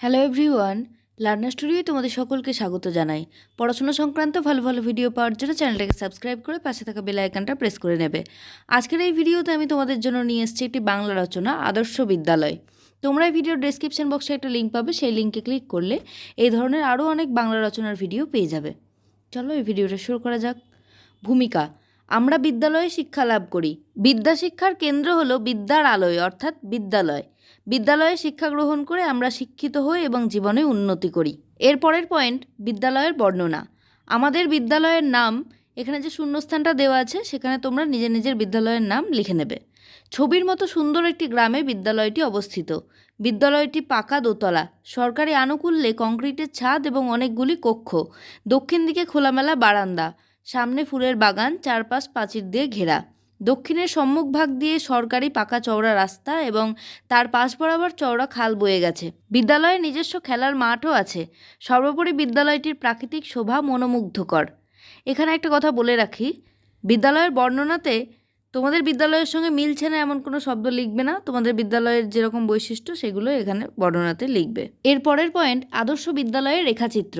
Hello everyone learner স্টুডিওয়ে তোমাদের সকলকে স্বাগত জানাই। পড়াশোনা সংক্রান্ত ভালো ভালো ভিডিও পাওয়ার জন্য চ্যানেলটাকে সাবস্ক্রাইব করে পাশে থাকা বেল আইকনটা প্রেস করে নেবে। আজকের এই ভিডিওতে আমি তোমাদের জন্য নিয়ে এসেছি একটি বাংলা রচনা, আদর্শ বিদ্যালয়। তোমরা এই ভিডিওর ডেসক্রিপশন বক্সে একটা লিঙ্ক পাবে, সেই লিঙ্কে ক্লিক করলে এই ধরনের আরও অনেক বাংলা রচনার ভিডিও পেয়ে যাবে। চলো এই ভিডিওটা শুরু করা যাক। ভূমিকা আমরা বিদ্যালয়ে শিক্ষা লাভ করি। বিদ্যা শিক্ষার কেন্দ্র হলো বিদ্যার আলোয় অর্থাৎ বিদ্যালয়। বিদ্যালয়ে শিক্ষা গ্রহণ করে আমরা শিক্ষিত হই এবং জীবনে উন্নতি করি। এর পরের পয়েন্ট, বিদ্যালয়ের বর্ণনা। আমাদের বিদ্যালয়ের নাম, এখানে যে শূন্যস্থানটা দেওয়া আছে, সেখানে তোমরা নিজের নিজের বিদ্যালয়ের নাম লিখে নেবে। ছবির মতো সুন্দর একটি গ্রামে বিদ্যালয়টি অবস্থিত। বিদ্যালয়টি পাকা দোতলা। সরকারি আনুকূল্যে কংক্রিটের ছাদ এবং অনেকগুলি কক্ষ। দক্ষিণ দিকে খোলামেলা বারান্দা। সামনে ফুলের বাগান, চারপাশ প্রাচীর দিয়ে ঘেরা। দক্ষিণের সম্মুখ ভাগ দিয়ে সরকারি পাকা চওড়া রাস্তা এবং তার পাশ বরাবর চওড়া খাল বয়ে গেছে। বিদ্যালয়ে নিজস্ব খেলার মাঠও আছে। সর্বোপরি বিদ্যালয়টির প্রাকৃতিক শোভা মনোমুগ্ধকর। এখানে একটা কথা বলে রাখি, বিদ্যালয়ের বর্ণনাতে তোমাদের বিদ্যালয়ের সঙ্গে মিলছে না এমন কোনো শব্দ লিখবে না। তোমাদের বিদ্যালয়ের যেরকম বৈশিষ্ট্য, সেগুলো এখানে বর্ণনাতে লিখবে। এর পরের পয়েন্ট আদর্শ বিদ্যালয়ের রেখাচিত্র।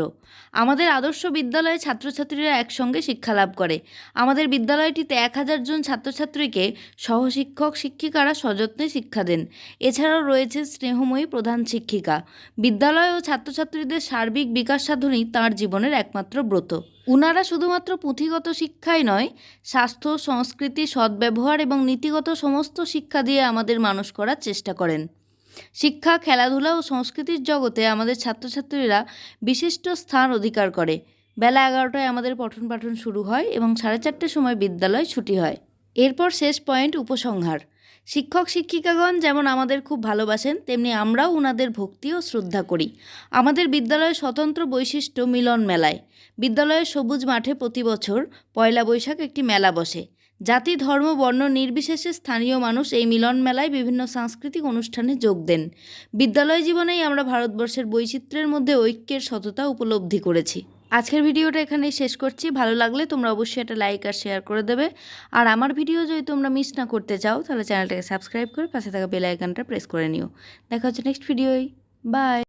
আমাদের আদর্শ বিদ্যালয়ে ছাত্রছাত্রীরা একসঙ্গে শিক্ষা লাভ করে। আমাদের বিদ্যালয়টিতে এক হাজার জন ছাত্রছাত্রীকে সহশিক্ষক, শিক্ষিকারা সযত্নে শিক্ষা দেন। এছাড়াও রয়েছে স্নেহময়ী প্রধান শিক্ষিকা। বিদ্যালয় ও ছাত্রছাত্রীদের সার্বিক বিকাশ সাধনই তাঁর জীবনের একমাত্র ব্রত। উনারা শুধুমাত্র পুঁথিগত শিক্ষাই নয়, স্বাস্থ্য, সংস্কৃতি, সদ্ব্যবহার এবং নীতিগত সমস্ত শিক্ষা দিয়ে আমাদের মানুষ করার চেষ্টা করেন। শিক্ষা, খেলাধুলা ও সংস্কৃতির জগতে আমাদের ছাত্রছাত্রীরা বিশিষ্ট স্থান অধিকার করে। বেলা এগারোটায় আমাদের পঠন পাঠন শুরু হয় এবং সাড়ে চারটের সময় বিদ্যালয় ছুটি হয়। এরপর শেষ পয়েন্ট উপসংহার। শিক্ষক শিক্ষিকাগণ যেমন আমাদের খুব ভালোবাসেন, তেমনি আমরাও ওনাদের ভক্তি ও শ্রদ্ধা করি। আমাদের বিদ্যালয়ের স্বতন্ত্র বৈশিষ্ট্য মিলন মেলায়। বিদ্যালয়ের সবুজ মাঠে প্রতি বছর পয়লা বৈশাখ একটি মেলা বসে। জাতি, ধর্ম, বর্ণ নির্বিশেষে স্থানীয় মানুষ এই মিলন মেলায় বিভিন্ন সাংস্কৃতিক অনুষ্ঠানে যোগ দেন। বিদ্যালয় জীবনেই আমরা ভারতবর্ষের বৈচিত্র্যের মধ্যে ঐক্যের সততা উপলব্ধি করেছি। আজকের ভিডিওটা এখানেই শেষ করছি। ভালো লাগলে তোমরা অবশ্যই একটা লাইক আর শেয়ার করে দেবে। আর আমার ভিডিও যদি তোমরা মিস না করতে চাও, তাহলে চ্যানেলটাকে সাবস্ক্রাইব করে পাশে থাকা বেল আইকনটা প্রেস করে নিও। দেখা হচ্ছে নেক্সট ভিডিওয়। বাই।